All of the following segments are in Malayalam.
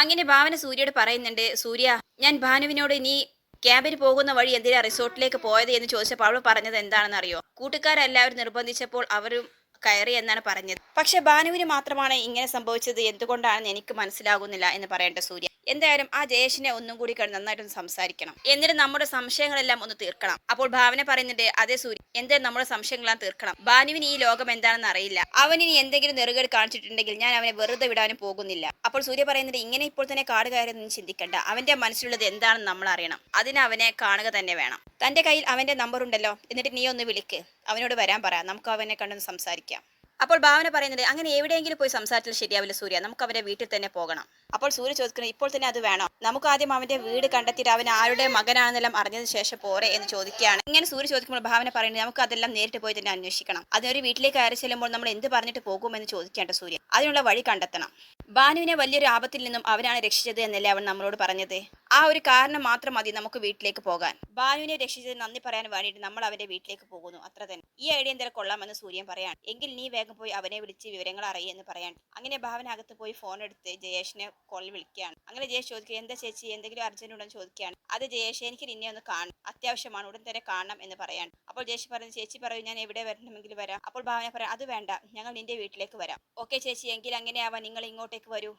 അങ്ങനെ ഭാവന സൂര്യയോട് പറയുന്നുണ്ട് സൂര്യ ഞാൻ ഭാനുവിനോട് നീ ക്യാബിന് പോകുന്ന വഴി എന്തിനാ റിസോർട്ടിലേക്ക് പോയത്? എന്ന് ചോദിച്ചപ്പോൾ അവൾ പറഞ്ഞത് എന്താണെന്ന് അറിയോ കൂട്ടുകാരെല്ലാവരും നിർബന്ധിച്ചപ്പോൾ അവരും കയറി എന്നാണ് പറഞ്ഞത്. പക്ഷെ ഭാനുവിന് മാത്രമാണ് ഇങ്ങനെ സംഭവിച്ചത്. എന്തുകൊണ്ടാണെന്ന് എനിക്ക് മനസ്സിലാകുന്നില്ല എന്ന് പറയേണ്ട സൂര്യ. എന്തായാലും ആ ജയേഷിനെ ഒന്നും കൂടി കണ്ട് നന്നായിട്ടൊന്ന് സംസാരിക്കണം. എന്നിട്ട് നമ്മുടെ സംശയങ്ങളെല്ലാം ഒന്ന് തീർക്കണം. അപ്പോൾ ഭാവന പറയുന്നുണ്ട് അതേ സൂര്യ എന്തായാലും നമ്മുടെ സംശയങ്ങളെല്ലാം തീർക്കണം? ഭാനുവിന് ഈ ലോകം എന്താണെന്ന് അറിയില്ല. അവനിനി എന്തെങ്കിലും നെറുകേട് കാണിച്ചിട്ടുണ്ടെങ്കിൽ ഞാൻ അവനെ വെറുതെ വിടാനും പോകുന്നില്ല. അപ്പോൾ സൂര്യ പറയുന്നുണ്ട് ഇങ്ങനെ ഇപ്പോൾ തന്നെ കാട് കയറിയൊന്നും ചിന്തിക്കണ്ട. അവന്റെ മനസ്സിലുള്ളത് എന്താണെന്ന് നമ്മൾ അറിയണം. അതിന് അവനെ കാണുക തന്നെ വേണം. തന്റെ കയ്യിൽ അവന്റെ നമ്പർ ഉണ്ടല്ലോ. എന്നിട്ട് നീ ഒന്ന് വിളിക്ക്. അവനോട് വരാൻ പറയാം നമുക്ക് അവനെ കണ്ടൊന്ന് സംസാരിക്കാം. അപ്പോൾ ഭാവന പറയുന്നത് അങ്ങനെ എവിടെയെങ്കിലും പോയി സംസാരിച്ചാൽ ശരിയാവില്ല സൂര്യ. നമുക്ക് അവരെ വീട്ടിൽ തന്നെ പോകണം. അപ്പോൾ സൂര്യ ചോദിക്കുന്നു ഇപ്പോൾ തന്നെ അത് വേണോ? നമുക്ക് ആദ്യം അവന്റെ വീട് കണ്ടെത്തിയിട്ട് അവൻ ആരുടെ മകനാണെന്നെല്ലാം അറിഞ്ഞതിന് ശേഷം പോരെ എന്ന് ചോദിക്കുകയാണ്. ഇങ്ങനെ സൂര്യ ചോദിക്കുമ്പോൾ ഭാവന പറയുന്നത് നമുക്ക് അതെല്ലാം നേരിട്ട് പോയി തന്നെ അന്വേഷിക്കണം. അതിനൊരു വീട്ടിലേക്ക് കയറി ചെല്ലുമ്പോൾ നമ്മൾ എന്ത് പറഞ്ഞിട്ട് പോകുമെന്ന് ചോദിക്കേണ്ട സൂര്യ. അതിനുള്ള വഴി കണ്ടെത്തണം. ബാനുവിനെ വലിയൊരു ആപത്തിൽ നിന്നും അവനാണ് രക്ഷിച്ചത് എന്നല്ലേ അവൻ നമ്മളോട് പറഞ്ഞത്? ആ ഒരു കാരണം മാത്രം മതി നമുക്ക് വീട്ടിലേക്ക് പോകാൻ. ബാനുവിനെ രക്ഷിച്ചത് നന്ദി പറയാൻ വേണ്ടിയിട്ട് നമ്മൾ അവന്റെ വീട്ടിലേക്ക് പോകുന്നു. അത്ര തന്നെ. ഈ ഐഡിയ എന്തെങ്കിലും കൊള്ളാമെന്ന് സൂര്യൻ പറയാൻ എങ്കിൽ നീ വേഗം പോയി അവനെ വിളിച്ച് വിവരങ്ങൾ അറിയെന്ന് പറയാൻ അങ്ങനെ ഭാവനകത്ത് പോയി ഫോൺ എടുത്ത് ജയേഷിനെ കോളിൽ വിളിക്കുകയാണ്. അങ്ങനെ ജയേഷ് ചോദിക്കുക എന്താ ചേച്ചി? എന്തെങ്കിലും അർജന്റ് ഉണ്ടെന്ന് ചോദിക്കുകയാണ്. അത് ജയേഷ് എനിക്ക് നിന്നെ ഒന്ന് കാണും അത്യാവശ്യമാണ്. ഉടൻ തന്നെ കാണണം എന്ന് പറയാൻ അപ്പോൾ ജയേഷ് പറഞ്ഞു ചേച്ചി പറയും ഞാൻ എവിടെ വരണമെങ്കിൽ വരാം. അപ്പോൾ ഭാവന പറയാം അത് വേണ്ട. ഞങ്ങൾ നിന്റെ വീട്ടിലേക്ക് വരാം. ഓക്കെ ചേച്ചി. എങ്കിൽ അങ്ങനെയാവാം. നിങ്ങൾ ഇങ്ങോട്ടേക്ക് വരൂ.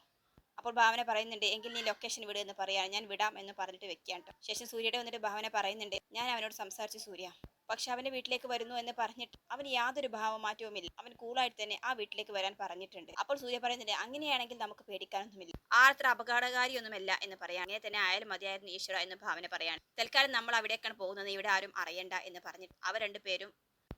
അപ്പോൾ ഭാവന പറയുന്നുണ്ട് എങ്കിൽ നീ ലൊക്കേഷൻ വിട് എന്ന് പറയാം ഞാൻ വിടാം എന്ന് പറഞ്ഞിട്ട് വെക്കുകയാണ്. ശേഷം സൂര്യയുടെ വന്നിട്ട് ഭാവന പറയുന്നുണ്ട് ഞാൻ അവനോട് സംസാരിച്ചു സൂര്യ. പക്ഷെ അവന്റെ വീട്ടിലേക്ക് വരുന്നു എന്ന് പറഞ്ഞിട്ട് അവന് യാതൊരു ഭാവമാറ്റവുമില്ല. അവൻ കൂളായിട്ട് തന്നെ ആ വീട്ടിലേക്ക് വരാൻ പറഞ്ഞിട്ടുണ്ട്. അപ്പോൾ സൂര്യ പറയുന്നുണ്ട് അങ്ങനെയാണെങ്കിൽ നമുക്ക് പേടിക്കാനൊന്നുമില്ല. ആർത്ര അപകടകാരി അപകടകാരിയൊന്നുമല്ല എന്ന് പറയാം അങ്ങനെ തന്നെ ആയാലും മതിയായിരുന്നു ഈശ്വര എന്ന് ഭാവന പറയാണ്. തൽക്കാലം നമ്മൾ അവിടേക്കാണ് പോകുന്നത്. ഇവിടെ ആരും അറിയണ്ട എന്ന് പറഞ്ഞിട്ട് അവർ രണ്ടുപേരും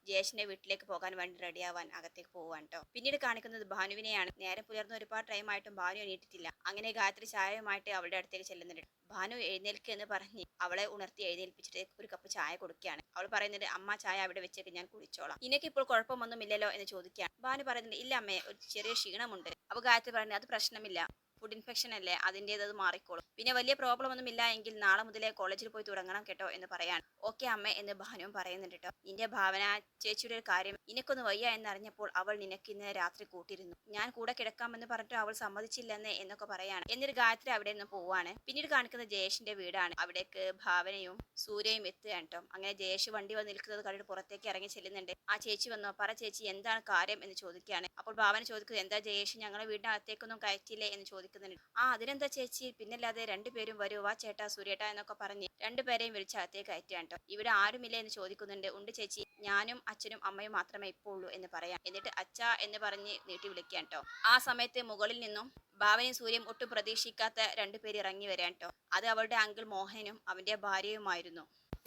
ജയേഷിന്റെ വീട്ടിലേക്ക് പോകാൻ വേണ്ടി റെഡിയാവാൻ അകത്തേക്ക് പോവാൻ കേട്ടോ പിന്നീട് കാണിക്കുന്നത് ഭാനുവിനെയാണ്. നേരെ പുലർന്ന ഒരുപാട് ടൈം ആയിട്ടും ഭാനു എണീറ്റിട്ടില്ല. അങ്ങനെ ഗായത്രി ചായയുമായിട്ട് അവളുടെ അടുത്തേക്ക് ചെല്ലുന്നുണ്ട്. ഭാനു എഴുന്നേൽക്ക് എന്ന് പറഞ്ഞ് അവളെ ഉണർത്തി എഴുന്നേൽപ്പിച്ചിട്ട് ഒരു കപ്പ് ചായ കൊടുക്കുകയാണ്. അവൾ പറയുന്നുണ്ട് അമ്മ ചായ അവിടെ വെച്ചേക്ക് ഞാൻ കുടിച്ചോളാം. ഇനിക്ക് ഇപ്പോൾ കുഴപ്പമൊന്നുമില്ലല്ലോ എന്ന് ചോദിക്കുകയാണ്. ഭാനു പറയുന്നുണ്ട് ഇല്ല അമ്മേ ഒരു ചെറിയ ക്ഷീണമുണ്ട്. അപ്പൊ ഗായത്രി പറയുന്നത് അത് പ്രശ്നമില്ല. ഫുഡ് ഇൻഫെക്ഷൻ അല്ലേ? അതിന്റേത് അത് മാറിക്കോളും. പിന്നെ വലിയ പ്രോബ്ലം ഒന്നും ഇല്ല എങ്കിൽ നാളെ മുതലേ കോളേജിൽ പോയി തുടങ്ങണം കേട്ടോ എന്ന് പറയാൻ ഓക്കെ അമ്മ എന്ന് ഭാനുവും പറയുന്നുണ്ട് കേട്ടോ നിന്റെ ഭാവന ചേച്ചിയുടെ ഒരു കാര്യം. നിനക്കൊന്ന് വയ്യ എന്നറിഞ്ഞപ്പോൾ അവൾ നിനക്ക് ഇന്ന് രാത്രി കൂട്ടിയിരുന്നു ഞാൻ കൂടെ കിടക്കാമെന്ന് പറഞ്ഞിട്ട് അവൾ സമ്മതിച്ചില്ലെന്ന് എന്നൊക്കെ പറയാണ്. എന്നിട്ട് ഗായത്രി അവിടെ നിന്ന് പോവാണ്. പിന്നീട് കാണിക്കുന്ന ജയേഷിന്റെ വീടാണ്. അവിടേക്ക് ഭാവനയും സൂര്യയും എത്തുകയാണ് കേട്ടോ അങ്ങനെ ജയേഷ് വണ്ടി വന്ന് നിൽക്കുന്നത് കണ്ടിട്ട് പുറത്തേക്ക് ഇറങ്ങി ചെല്ലുന്നുണ്ട്. ആ ചേച്ചി വന്നോ. പറ ചേച്ചി എന്താണ് കാര്യം? എന്ന് ചോദിക്കുകയാണ്. അപ്പോൾ ഭാവന ചോദിക്കുന്നത് എന്താ ജയേഷ് ഞങ്ങളെ വീടിനകത്തേക്കൊന്നും കയറ്റില്ലേ എന്ന് ചോദിക്കുന്നുണ്ട്. ആ അതിനെന്താ ചേച്ചി? പിന്നല്ലാതെ രണ്ടുപേരും വരൂ. വാ ചേട്ടാ സൂര്യേട്ടാ എന്നൊക്കെ പറഞ്ഞ് രണ്ടുപേരെയും വിളിച്ച് അകത്തേക്ക് കയറ്റുകയാണ് കേട്ടോ ഇവിടെ ആരുമില്ല എന്ന് ചോദിക്കുന്നുണ്ട്. ഉണ്ട് ചേച്ചി. ഞാനും അച്ഛനും അമ്മയും മാത്രമേ ഇപ്പോൾ ഉള്ളൂ എന്ന് പറയാം. എന്നിട്ട് അച്ഛ എന്ന് പറഞ്ഞ് നീട്ടി വിളിക്കാൻ കേട്ടോ ആ സമയത്ത് മുകളിൽ നിന്നും ഭാവനയും സൂര്യയും ഒട്ടും പ്രതീക്ഷിക്കാത്ത രണ്ടുപേര് ഇറങ്ങി വരാൻ കേട്ടോ അത് അവളുടെ അങ്കിൾ മോഹനും അവന്റെ ഭാര്യയുമായിരുന്നു.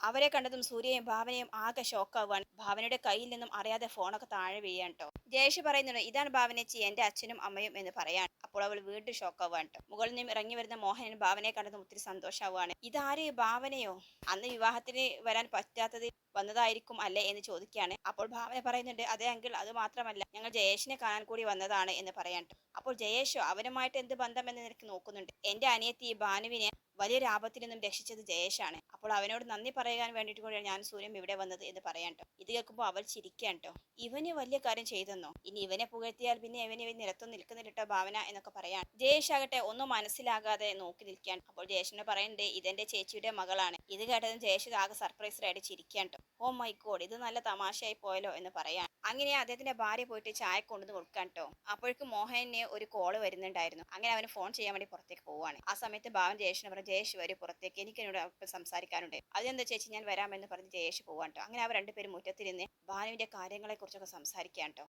അവരെ കണ്ടതും സൂര്യയും ഭാവനയും ആകെ ഷോക്കാവുകയാണ്. ഭാവനയുടെ കയ്യിൽ നിന്നും അറിയാതെ ഫോണൊക്കെ താഴെ വീഴാൻ കേട്ടോ ജയേഷ് പറയുന്നുണ്ട് ഇതാണ് ഭാവനച്ചി എന്റെ അച്ഛനും അമ്മയും എന്ന് പറയാൻ. അപ്പോൾ അവൾ വീണ്ടും ഷോക്കാവുകയാണ് മുകളിൽ നിന്നും ഇറങ്ങി വരുന്ന മോഹനൻ ഭാവനയെ കണ്ടതും ഒത്തിരി സന്തോഷമാവുകയാണ്. ഇതാര് ഭാവനയോ? അന്ന് വിവാഹത്തിന് വരാൻ പറ്റാത്തത് വന്നതായിരിക്കും അല്ലേ? എന്ന് ചോദിക്കുകയാണ്. അപ്പോൾ ഭാവന പറയുന്നുണ്ട് അതേ അങ്കിൾ അത് മാത്രമല്ല ഞങ്ങൾ ജയേഷിനെ കാണാൻ കൂടി വന്നതാണ് എന്ന് പറയാണ്ട് അപ്പോൾ ജയേഷോ അവനുമായിട്ട് എന്ത് ബന്ധം? എന്ന് നിനക്ക് നോക്കുന്നുണ്ട്. എന്റെ അനിയത്തി ഈ ഭാനുവിനെ വലിയൊരു ആപത്തിൽ നിന്നും രക്ഷിച്ചത് ജയേഷാണ്. അപ്പോൾ അവനോട് നന്ദി പറയാൻ വേണ്ടിയിട്ട് കൂടിയാണ് ഞാൻ സൂര്യം ഇവിടെ വന്നത് എന്ന് പറയാൻ കേട്ടോ ഇത് കേൾക്കുമ്പോൾ അവൾ ചിരിക്കാൻ ട്ടോ. ഇവന് വലിയ കാര്യം ചെയ്തെന്നോ? ഇനി ഇവനെ പുകഴ്ത്തിയാൽ പിന്നെ ഇവന് ഇവൻ നിരത്തും നിൽക്കുന്നില്ല ട്ടോ ഭാവന എന്നൊക്കെ പറയാൻ. ജയേഷ് ആകട്ടെ ഒന്നും മനസ്സിലാകാതെ നോക്കി നിൽക്കാൻ. അപ്പോൾ ജയേഷിനെ പറയുന്നുണ്ട് ഇതെന്റെ ചേച്ചിയുടെ മകളാണ്. ഇത് കേട്ടതും ജയേഷ് ആകെ സർപ്രൈസ്ഡായിട്ട് ചിരിക്കാൻ ട്ടോ. ഓ മൈ ഗോഡ് ഇത് നല്ല തമാശയായി പോയല്ലോ എന്ന് പറയാൻ. അങ്ങനെ അദ്ദേഹത്തിന്റെ ഭാര്യ പോയിട്ട് ചായ കൊണ്ടുവന്ന് കൊടുക്കാൻ കേട്ടോ അപ്പോഴേക്കും മോഹനെ ഒരു കോൾ വരുന്നുണ്ടായിരുന്നു. അങ്ങനെ അവന് ഫോൺ ചെയ്യാൻ വേണ്ടി പുറത്തേക്ക് പോവാണ് ആ സമയത്ത് ഭാവൻ ജയേഷിനെ പറഞ്ഞു ജയേഷ് വരും പുറത്തേക്ക്. എനിക്ക് എന്നോട് അല്പം സംസാരിക്കാനുണ്ട്. അതെന്താ ചേച്ചി? ഞാൻ വരാമെന്ന് പറഞ്ഞ് ജയേഷ് പോവാൻ ട്ടോ. അങ്ങനെ അവർ രണ്ടുപേരും മുറ്റത്തിരുന്ന് ഭാനുവിന്റെ കാര്യങ്ങളെ കുറിച്ചൊക്കെ സംസാരിക്കാൻ ട്ടോ.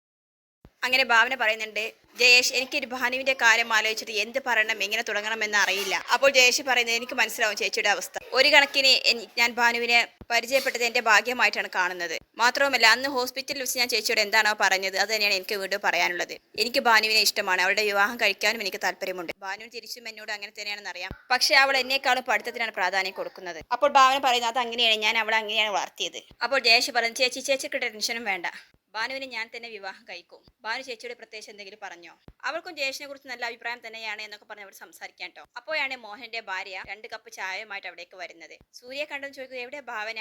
അങ്ങനെ ഭാവന പറയുന്നുണ്ട് ജയേഷ് എനിക്ക് എനിക്കൊരു ഭാനുവിന്റെ കാര്യം ആലോചിച്ചിട്ട് എന്ത് പറയണം എങ്ങനെ തുടങ്ങണമെന്ന് അറിയില്ല. അപ്പോൾ ജയേഷ് പറയുന്നത് എനിക്ക് മനസ്സിലാവും ചേച്ചിയുടെ അവസ്ഥ. ഒരു കണക്കിന് ഞാൻ ഭാനുവിനെ പരിചയപ്പെട്ടത് എന്റെ ഭാഗ്യമായിട്ടാണ് കാണുന്നത്. മാത്രവുമല്ല അന്ന് ഹോസ്പിറ്റലിൽ വെച്ച് ഞാൻ ചേച്ചിയോട് എന്താണോ പറഞ്ഞത് അത് തന്നെയാണ് എനിക്ക് വീണ്ടും പറയാനുള്ളത്. എനിക്ക് ഭാനുവിനെ ഇഷ്ടമാണ്. അവളുടെ വിവാഹം കഴിക്കാനും എനിക്ക് താല്പര്യമുണ്ട്. ഭാനു തിരിച്ചും എന്നോട് അങ്ങനെ തന്നെയാണെന്ന് അറിയാം. പക്ഷേ അവൾ എന്നെക്കാളും പഠിത്തത്തിനാണ് പ്രാധാന്യം കൊടുക്കുന്നത്. അപ്പോൾ ഭാവന പറയുന്നത് അത് അങ്ങനെയാണ് ഞാൻ അവളെ അങ്ങനെയാണ് വളർത്തിയത്. അപ്പോൾ ജയേഷ് പറഞ്ഞു ചേച്ചി ചേച്ചിക്ക് ടെൻഷനും വേണ്ട. ഭാനുവിനെ ഞാൻ തന്നെ വിവാഹം കഴിക്കും. ബാനു ചേച്ചിയുടെ പ്രത്യേകിച്ച് എന്തെങ്കിലും പറഞ്ഞോ? അവൾക്കും ജയേഷിനെ കുറിച്ച് നല്ല അഭിപ്രായം തന്നെയാണ് എന്നൊക്കെ പറഞ്ഞ് അവർ സംസാരിക്കാൻ കേട്ടോ അപ്പോഴാണ് മോഹന്റെ ഭാര്യ രണ്ട് കപ്പ് ചായയുമായിട്ട് അവിടേക്ക് വരുന്നത്. സൂര്യ കണ്ടെന്ന് ചോദിക്കുക എവിടെ ഭാവന?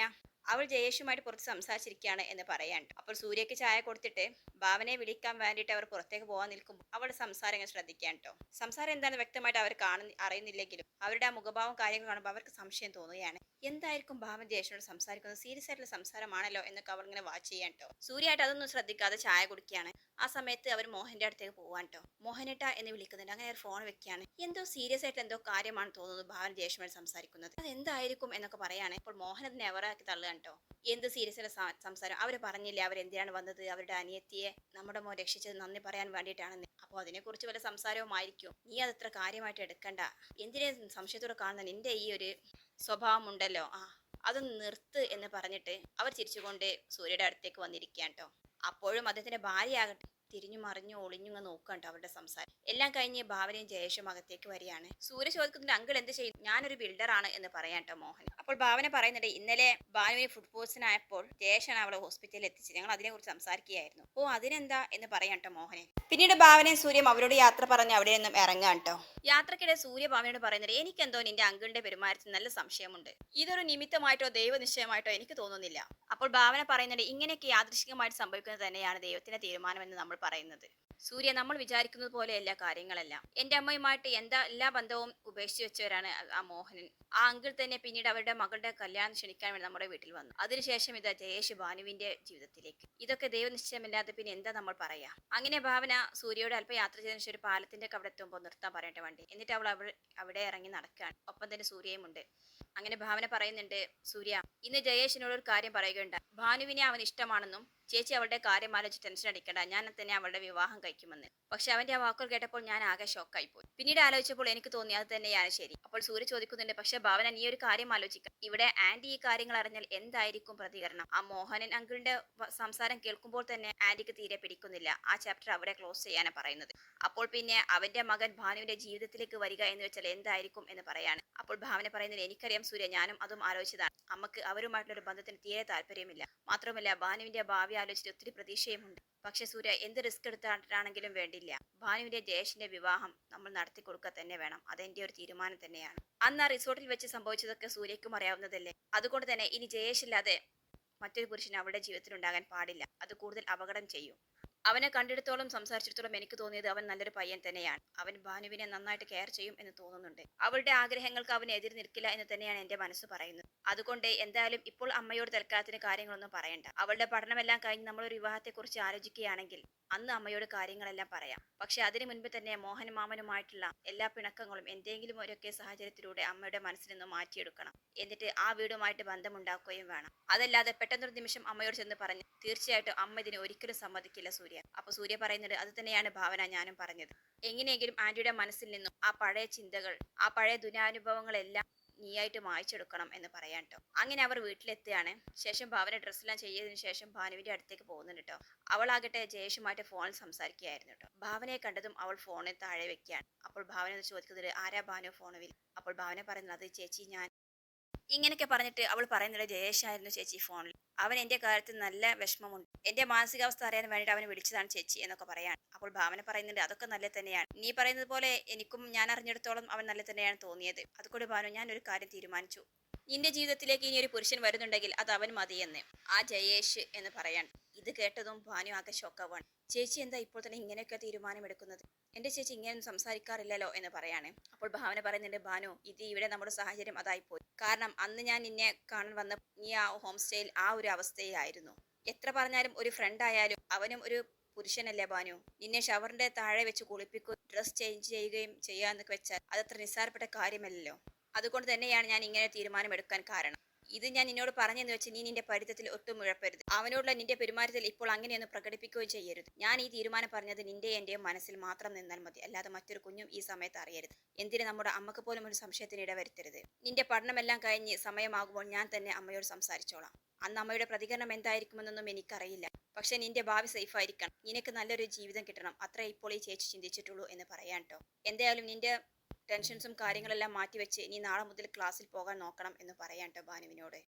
അവൾ ജയേഷുമായിട്ട് പുറത്ത് സംസാരിച്ചിരിക്കുകയാണ് എന്ന് പറയാൻ അപ്പോൾ സൂര്യക്ക് ചായ കൊടുത്തിട്ട് ഭാവനയെ വിളിക്കാൻ വേണ്ടിയിട്ട് അവർ പുറത്തേക്ക് പോകാൻ നിൽക്കുമ്പോൾ അവളുടെ സംസാരങ്ങൾ ശ്രദ്ധിക്കാൻ കേട്ടോ സംസാരം എന്താണെന്ന് വ്യക്തമായിട്ട് അവർ കാണുന്ന അറിയുന്നില്ലെങ്കിലും അവരുടെ ആ മുഖഭാവം കാര്യങ്ങൾ കാണുമ്പോൾ അവർക്ക് സംശയം തോന്നുകയാണ്. എന്തായിരിക്കും ഭാവൻ ജയേഷനോട് സംസാരിക്കുന്നത്? സീരിയസ് ആയിട്ടുള്ള സംസാരമാണല്ലോ എന്നൊക്കെ അവൾ ഇങ്ങനെ വാച്ച് ചെയ്യാൻ കേട്ടോ സൂര്യയായിട്ട് അതൊന്നും ശ്രദ്ധിക്കാതെ ചായ കുടിക്കുകയാണ്. ആ സമയത്ത് അവർ മോഹന്റെ അടുത്തേക്ക് പോകാൻ കേട്ടോ മോഹനേട്ട എന്ന് വിളിക്കുന്നുണ്ട്. അങ്ങനെ ഒരു ഫോൺ വെക്കുകയാണ്. എന്തോ സീരിയസ് ആയിട്ട് എന്തോ കാര്യമാണ് തോന്നുന്നത് ഭാവൻ ജയേഷുമായി സംസാരിക്കുന്നത്. അത് എന്തായിരിക്കും എന്നൊക്കെ പറയാണ്. അപ്പോൾ മോഹൻ അത് നെവറാക്കി തള്ളുകയാണ് കേട്ടോ എന്ത് സീരിയസ് ആയ സംസാരം? അവർ പറഞ്ഞില്ലേ അവരെന്തിനാണ് വന്നത്? അവരുടെ അനിയത്തിയെ നമ്മുടെ മോൻ രക്ഷിച്ചത് നന്ദി പറയാൻ വേണ്ടിയിട്ടാണെന്ന്. അപ്പോൾ അതിനെക്കുറിച്ച് വല്ല സംസാരവുമായിരിക്കും. നീ അതത്ര കാര്യമായിട്ട് എടുക്കണ്ട. എന്തിനെ സംശയത്തോടെ കാണുന്ന നിന്റെ ഈ ഒരു സ്വഭാവം ഉണ്ടല്ലോ ആ അത് നിർത്ത് എന്ന് പറഞ്ഞിട്ട് അവർ ചിരിച്ചുകൊണ്ട് സൂര്യയുടെ അടുത്തേക്ക് വന്നിരിക്കുകയാണ് കേട്ടോ. അപ്പോഴും അദ്ദേഹത്തിന്റെ ഭാര്യയാകട്ടെ തിരിഞ്ഞു മറിഞ്ഞു ഒളിഞ്ഞു നോക്കണ്ട അവരുടെ സംസാരം. എല്ലാം കഴിഞ്ഞ് ഭാവനയും ജയേഷും അകത്തേക്ക് വരികയാണ്. സൂര്യ ചോദിക്കുന്നുണ്ട് അങ്കിൾ എന്ത് ചെയ്യും ഞാനൊരു ബിൽഡറാണ് എന്ന് പറയാൻ കേട്ടോ മോഹൻ. അപ്പോൾ ഭാവന പറയുന്നുണ്ട് ഇന്നലെ ഭാനുവിന് ഫുഡ് പോയിസൺ ആയപ്പോൾ ജയേഷാണ് അവളെ ഹോസ്പിറ്റലിൽ എത്തിച്ചത്. ഞങ്ങൾ അതിനെക്കുറിച്ച് സംസാരിക്കുകയായിരുന്നു. ഓ അതിനെന്താ എന്ന് പറയാൻ കേട്ടോ മോഹനെ. പിന്നീട് ഭാവനയും സൂര്യം അവരോട് യാത്ര പറഞ്ഞ് അവിടെ നിന്നും ഇറങ്ങാൻ കേട്ടോ യാത്രക്കിടെ സൂര്യ ഭാവനയോട് പറയുന്നുണ്ട് എനിക്കെന്തോ നിന്റെ അങ്കിളിന്റെ പെരുമാറ്റത്തിൽ നല്ല സംശയമുണ്ട്. ഇതൊരു നിമിത്തമായിട്ടോ ദൈവനിശ്ചയമായിട്ടോ എനിക്ക് തോന്നുന്നില്ല. അപ്പോൾ ഭാവന പറയുന്നുണ്ട് ഇങ്ങനെയൊക്കെ യാദൃശികമായിട്ട് സംഭവിക്കുന്നത് തന്നെയാണ് ദൈവത്തിന്റെ തീരുമാനമെന്ന് നമ്മൾ പറയുന്നത്. സൂര്യ നമ്മൾ വിചാരിക്കുന്നത് പോലെയല്ല കാര്യങ്ങളെല്ലാം. എന്റെ അമ്മയുമായിട്ട് എന്താ എല്ലാ ബന്ധവും ഉപേക്ഷിച്ച് വെച്ചവരാണ് ആ മോഹനൻ. ആ അങ്കിൾ തന്നെ പിന്നീട് അവരുടെ മകളുടെ കല്യാണം ക്ഷണിക്കാൻ വേണ്ടി നമ്മുടെ വീട്ടിൽ വന്നു. അതിനുശേഷം ഇത് ജയേഷ് ഭാനുവിന്റെ ജീവിതത്തിലേക്ക്. ഇതൊക്കെ ദൈവനിശ്ചയമില്ലാതെ പിന്നെ എന്താ നമ്മൾ പറയാ? അങ്ങനെ ഭാവന സൂര്യയോട് അല്പം യാത്ര ചെയ്തതിനു ശേഷം ഒരു പാലത്തിന്റെ കവിടെ എത്തുമ്പോൾ നിർത്താൻ പറയട്ടെ വണ്ടി. എന്നിട്ട് അവൾ അവിടെ ഇറങ്ങി നടക്കുകയാണ് ഒപ്പം തന്നെ സൂര്യയും ഉണ്ട്. അങ്ങനെ ഭാവന പറയുന്നുണ്ട് സൂര്യ. ഇന്ന് ജയേഷിനോട് ഒരു കാര്യം പറയുകയുണ്ട് ഭാനുവിനെ അവൻ ഇഷ്ടമാണെന്നും ചേച്ചി അവളുടെ കാര്യം ആലോചിച്ച് ടെൻഷൻ അടിക്കണ്ട. ഞാൻ തന്നെ അവളുടെ വിവാഹം കഴിക്കുമെന്ന്. പക്ഷെ അവന്റെ ആ വാക്കുകൾ കേട്ടപ്പോൾ ഞാൻ ആകെ ഷോക്കായി പോയി പിന്നീട് ആലോചിച്ചപ്പോൾ എനിക്ക് തോന്നി അത് തന്നെയാണ് ശരി. അപ്പോൾ സൂര്യ ചോദിക്കുന്നുണ്ട് പക്ഷെ ഭാവന നീ ഒരു കാര്യം ആലോചിക്കാം. ഇവിടെ ആന്റി ഈ കാര്യങ്ങൾ അറിഞ്ഞാൽ എന്തായിരിക്കും പ്രതികരണം? ആ മോഹനൻ അങ്കിളിന്റെ സംസാരം കേൾക്കുമ്പോൾ തന്നെ ആന്റിക്ക് തീരെ പിടിക്കുന്നില്ല. ആ ചാപ്റ്റർ അവിടെ ക്ലോസ് ചെയ്യാനാണ് പറയുന്നത്. അപ്പോൾ പിന്നെ അവന്റെ മകൻ ഭാനുവിന്റെ ജീവിതത്തിലേക്ക് വരിക എന്ന് വെച്ചാൽ എന്തായിരിക്കും എന്ന് പറയാണ്. അപ്പോൾ ഭാവന പറയുന്നത് എനിക്കറിയാം സൂര്യ ഞാനും അതും ആലോചിച്ചതാണ്. അമ്മയ്ക്ക് അവരുമായിട്ടുള്ള ഒരു ബന്ധത്തിന് തീരെ താല്പര്യമില്ല. മാത്രമല്ല ഭാനുവിന്റെ ഭാവി ആലോചിച്ചിട്ട് ഒത്തിരി പ്രതീക്ഷയുമുണ്ട്. പക്ഷെ സൂര്യ എന്ത് റിസ്ക് എടുത്താണെങ്കിലും വേണ്ടില്ല. ഭാനുവിന്റെ ജയേഷിന്റെ വിവാഹം നമ്മൾ നടത്തി കൊടുക്കുക തന്നെ വേണം. അതെന്റെ ഒരു തീരുമാനം തന്നെയാണ്. അന്ന് ആ റിസോർട്ടിൽ വെച്ച് സംഭവിച്ചതൊക്കെ സൂര്യക്കും അറിയാവുന്നതല്ലേ? അതുകൊണ്ട് തന്നെ ഇനി ജയേഷ് ഇല്ലാതെ മറ്റൊരു പുരുഷൻ അവളുടെ ജീവിതത്തിൽ ഉണ്ടാകാൻ പാടില്ല. അത് കൂടുതൽ അപകടം ചെയ്യും. അവനെ കണ്ടിടത്തോളം സംസാരിച്ചിടത്തോളം എനിക്ക് തോന്നിയത് അവൻ നല്ലൊരു പയ്യൻ തന്നെയാണ്. അവൻ ഭാനുവിനെ നന്നായിട്ട് കെയർ ചെയ്യും എന്ന് തോന്നുന്നുണ്ട്. അവളുടെ ആഗ്രഹങ്ങൾക്ക് അവൻ എതിർ നിൽക്കില്ല എന്ന് തന്നെയാണ് എന്റെ മനസ്സ് പറയുന്നത്. അതുകൊണ്ട് എന്തായാലും ഇപ്പോൾ അമ്മയോട് തൽക്കാലത്തിന് കാര്യങ്ങളൊന്നും പറയണ്ട. അവളുടെ പഠനമെല്ലാം കഴിഞ്ഞ് നമ്മളൊരു വിവാഹത്തെക്കുറിച്ച് ആലോചിക്കുകയാണെങ്കിൽ അന്ന് അമ്മയോട് കാര്യങ്ങളെല്ലാം പറയാം. പക്ഷെ അതിനു മുൻപ് തന്നെ മോഹൻ മാമനുമായിട്ടുള്ള എല്ലാ പിണക്കങ്ങളും എന്തെങ്കിലും ഒരൊക്കെ സാഹചര്യത്തിലൂടെ അമ്മയുടെ മനസ്സിൽ നിന്ന് മാറ്റിയെടുക്കണം. എന്നിട്ട് ആ വീടുമായിട്ട് ബന്ധമുണ്ടാക്കുകയും വേണം. അതല്ലാതെ പെട്ടെന്നൊരു നിമിഷം അമ്മയോട് ചെന്ന് പറഞ്ഞു തീർച്ചയായിട്ടും അമ്മ ഇതിന് ഒരിക്കലും സമ്മതിക്കില്ല സൂര്യ. അപ്പൊ സൂര്യ പറയുന്നത് അത് തന്നെയാണ് ഭാവന ഞാനും പറഞ്ഞത്. എങ്ങനെയെങ്കിലും ആന്റിയുടെ മനസ്സിൽ നിന്നും ആ പഴയ ചിന്തകൾ ആ പഴയ ദുരാനുഭവങ്ങളെല്ലാം നീയായിട്ട് മായ്ച്ചെടുക്കണം എന്ന് പറയാൻ കേട്ടോ അങ്ങനെ അവർ വീട്ടിലെത്തുകയാണ്. ശേഷം ഭാവന ഡ്രസ്സെല്ലാം ചെയ്തതിനു ശേഷം ഭാനുവിന്റെ അടുത്തേക്ക് പോകുന്നുണ്ട് കേട്ടോ അവളാകട്ടെ ജയേഷുമായിട്ട് ഫോണിൽ സംസാരിക്കുകയായിരുന്നു കേട്ടോ ഭാവനയെ കണ്ടതും അവൾ ഫോണിൽ താഴെ വെക്കുകയാണ്. അപ്പോൾ ഭാവന ചോദിക്കുന്നത് ആരാ ഭാനു ഫോണിൽ അപ്പോൾ ഭാവന പറയുന്നത് ചേച്ചി ഞാൻ. ഇങ്ങനെയൊക്കെ പറഞ്ഞിട്ട് അവൾ പറയുന്നത് ജയേഷായിരുന്നു ചേച്ചി ഫോണിൽ അവൻ എന്റെ കാര്യത്തിൽ നല്ല വിഷമമുണ്ട്. എന്റെ മാനസികാവസ്ഥ അറിയാൻ വേണ്ടിയിട്ട് അവനെ വിളിച്ചതാണ് ചേച്ചി എന്നൊക്കെ പറയാണ്. അപ്പോൾ ഭാവന പറയുന്നുണ്ട് അതൊക്കെ നല്ല തന്നെയാണ്. നീ പറയുന്നത് പോലെ എനിക്കും ഞാൻ അറിഞ്ഞിടത്തോളം അവൻ നല്ല തന്നെയാണ് തോന്നിയത്. അതുകൊണ്ട് ഭാനു ഞാൻ ഒരു കാര്യം തീരുമാനിച്ചു. നിന്റെ ജീവിതത്തിലേക്ക് ഇനി ഒരു പുരുഷൻ വരുന്നുണ്ടെങ്കിൽ അത് അവൻ മതിയെന്ന്. ആ ജയേഷ് എന്ന് പറയാൻ ഇത് കേട്ടതും ഭാനു ആകെ ഷോക്കാവാണ് ചേച്ചി എന്താ ഇപ്പോൾ തന്നെ ഇങ്ങനെയൊക്കെ തീരുമാനമെടുക്കുന്നത്? എന്റെ ചേച്ചി ഇങ്ങനെയൊന്നും സംസാരിക്കാറില്ലല്ലോ എന്ന് പറയാണ്. അപ്പോൾ ഭാവന പറയുന്നുണ്ട് ഭാനു ഇത് ഇവിടെ നമ്മുടെ സാഹചര്യം പോയി കാരണം അന്ന് ഞാൻ നിന്നെ കാണാൻ വന്ന നീ ആ ഹോം സ്റ്റേയിൽ ആ ഒരു അവസ്ഥയിലായിരുന്നു. എത്ര പറഞ്ഞാലും ഒരു ഫ്രണ്ട് ആയാലും അവനും ഒരു പുരുഷനല്ലേ ഭാനു? നിന്നെ ഷവറിന്റെ താഴെ വെച്ച് കുളിപ്പിക്കുകയും ഡ്രസ് ചേഞ്ച് ചെയ്യുകയും ചെയ്യാന്നൊക്കെ വെച്ചാൽ അതത്ര നിസ്സാരപ്പെട്ട കാര്യമല്ലല്ലോ. അതുകൊണ്ട് തന്നെയാണ് ഞാൻ ഇങ്ങനെ തീരുമാനമെടുക്കാൻ കാരണം. ഇത് ഞാൻ നിന്നോട് പറഞ്ഞെന്ന് വെച്ച് നീ നിന്റെ പരിതത്തിൽ ഒട്ടും മുഴപ്പരുത് അവനോടുള്ള നിന്റെ പെരുമാറ്റത്തിൽ ഇപ്പോൾ അങ്ങനെയൊന്നും പ്രകടിപ്പിക്കുകയും ചെയ്യരുത്. ഞാൻ ഈ തീരുമാനം പറഞ്ഞത് നിന്റെ എന്റെയും മനസ്സിൽ മാത്രം നിന്നാൽ മതി. അല്ലാതെ മറ്റൊരു കുഞ്ഞും ഈ സമയത്ത് അറിയരുത്. എന്തിന് നമ്മുടെ അമ്മയ്ക്ക് പോലും ഒരു സംശയത്തിന് ഇടവരുത്തരുത്? നിന്റെ പഠനമെല്ലാം കഴിഞ്ഞ് സമയമാകുമ്പോൾ ഞാൻ തന്നെ അമ്മയോട് സംസാരിച്ചോളാം. അന്ന് അമ്മയുടെ പ്രതികരണം എന്തായിരിക്കുമെന്നൊന്നും എനിക്കറിയില്ല. പക്ഷെ നിന്റെ ഭാവി സേഫ് ആയിരിക്കണം നിനക്ക് നല്ലൊരു ജീവിതം കിട്ടണം. അത്ര ഇപ്പോൾ ഈ ചേച്ചി ചിന്തിച്ചിട്ടുള്ളൂ എന്ന് പറയാൻ കേട്ടോ എന്തായാലും നിന്റെ ടെൻഷൻസും കാര്യങ്ങളെല്ലാം മാറ്റിവെച്ച് ഇനി നാളെ മുതൽ ക്ലാസ്സിൽ പോകാൻ നോക്കണം എന്ന് പറയാൻ കേട്ടോ